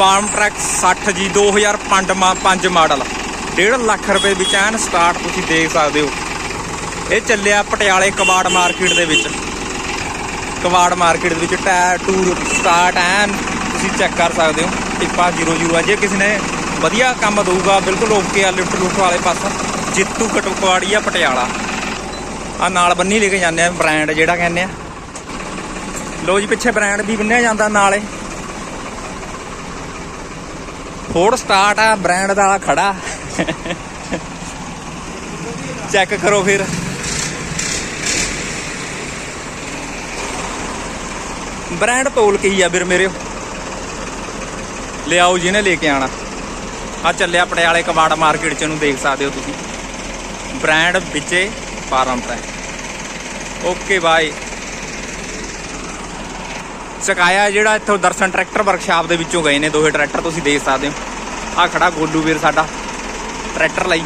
Farm track 60 ਜੀ 2005 ਮਾ- ਪੰਜ ਮਾਡਲ। 1.5 ਲੱਖ ਰੁਪਏ ਵਿੱਚ ਐਨ ਸਟਾਰਟ ਤੁਸੀਂ ਦੇਖ ਸਕਦੇ ਹੋ। ਇਹ ਚੱਲਿਆ ਪਟਿਆਲੇ ਕਬਾੜ ਮਾਰਕੀਟ ਦੇ ਵਿੱਚ। ਕਬਾੜ ਮਾਰਕੀਟ ਦੇ ਵਿੱਚ ਟਾਇਰ, ਟੂਰ ਸਟਾਰਟ ਐਨ ਤੁਸੀਂ ਚੈੱਕ ਕਰ ਸਕਦੇ ਹੋ। ਟਿੱਪਾ 00 ਆ। ਜੇ ਕਿਸੇ ਨੇ ਵਧੀਆ ਕੰਮ ਦਊਗਾ, ਬਿਲਕੁਲ ਓਕੇ ਆ ਲਿਫਟ ਲੁਫਟ ਵਾਲੇ ਪਾਸੋਂ, ਜਿੱਤੂ ਆ ਪਟਿਆਲਾ। ਆ ਨਾਲ ਬੰਨੀ ਲੈ ਕੇ ਜਾਂਦੇ ਆ ਬ੍ਰਾਂਡ ਜਿਹੜਾ ਕਹਿੰਦੇ ਆ। ਲੋ ਜੀ, ਪਿੱਛੇ ਬ੍ਰਾਂਡ ਵੀ ਬੰਨਿਆ ਜਾਂਦਾ ਨਾਲੇ। ਫੋਰਡ ਸਟਾਰਟ ਆ ਬ੍ਰਾਂਡ ਦਾ ਖੜਾ। ਚੈੱਕ ਕਰੋ ਫਿਰ। ਬ੍ਰਾਂਡ ਤੋਲ ਕੀ ਆ ਵੀਰ ਮੇਰੇ? ਲਿਆਓ ਜਿਹਨੇ ਲੈ ਕੇ ਆਣਾ ਆ ਚੱਲਿਆ ਪਟਿਆਲੇ ਕਬਾੜ ਮਾਰਕੀਟ ਚ ਨੂੰ ਦੇਖ ਸਕਦੇ ਹੋ ਤੁਸੀਂ। ਬ੍ਰਾਂਡ ਵਿੱਚੇ ਫਾਰਮ ਟਰੈਕ ਓਕੇ ਬਾਏ ਚਕਾਇਆ ਜਿਹੜਾ ਇੱਥੋਂ ਦਰਸ਼ਨ ਟਰੈਕਟਰ ਵਰਕਸ਼ਾਪ ਦੇ ਵਿੱਚੋਂ ਗਏ ਨੇ, ਦੋਹੇ ਟਰੈਕਟਰ ਤੁਸੀਂ ਦੇਖ ਸਕਦੇ ਹੋ। ਆ ਖੜਾ ਗੋਲੂ ਵੀਰ ਸਾਡਾ, ਟਰੈਕਟਰ ਲਈ।